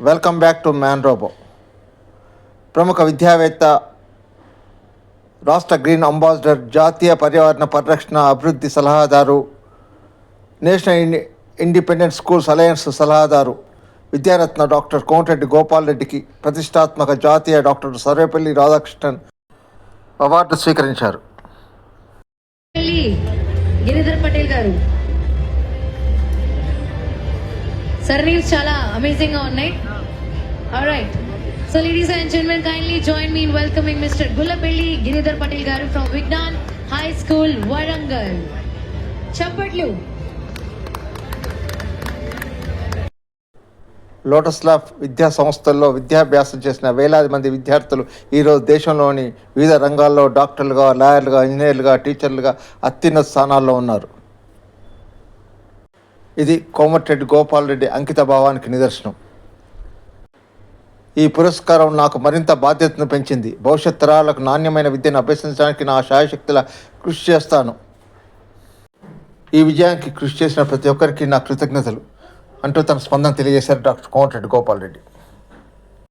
Welcome back to man robo ప్రముఖ విద్యావేత్త రాష్ట్ర గ్రీన్ అంబాసిడర్ జాతీయ పర్యావరణ పరిరక్షణ అభివృద్ధి సలహాదారు national indie independent schools alliance సలహాదారు విద్యారత్న డాక్టర్ కోమటిరెడ్డి గోపాల్ రెడ్డికి ప్రతిష్టాత్మక జాతీయ డాక్టర్ సర్వేపల్లి రాధాకృష్ణన్ అవార్డు స్వీకరించారు. గిరిధర్ పటేల్ గారు. సర్నీమ్స్ చాలా అమేజింగ్గా ఉన్నాయి. Right so ladies and gentlemen kindly join me in welcoming mister Gullapalli Giridhar Patel garu from Vignan high school Warangal చప్పట్లు. లోటస్ లాఫ్ విద్యా సంస్థల్లో విద్యాభ్యాసం చేసిన వేలాది మంది విద్యార్థులు ఈరోజు దేశంలోని వివిధ రంగాల్లో డాక్టర్లుగా లాయర్లుగా ఇంజనీర్లుగా టీచర్లుగా అత్యున్నత స్థానాల్లో ఉన్నారు. ఇది కోమటిరెడ్డి గోపాలరెడ్డి అంకిత భావానికి నిదర్శనం. ఈ పురస్కారం నాకు మరింత బాధ్యతను పెంచింది. భవిష్యత్ తరాలకు నాణ్యమైన విద్యను అభ్యసించడానికి నా శాయశక్తుల కృషి చేస్తాను. ఈ విజయానికి కృషి చేసిన ప్రతి ఒక్కరికి నా కృతజ్ఞతలు. అంటూ తన స్పందన తెలియజేశారు డాక్టర్ కోమటిరెడ్డి గోపాల్ రెడ్డి.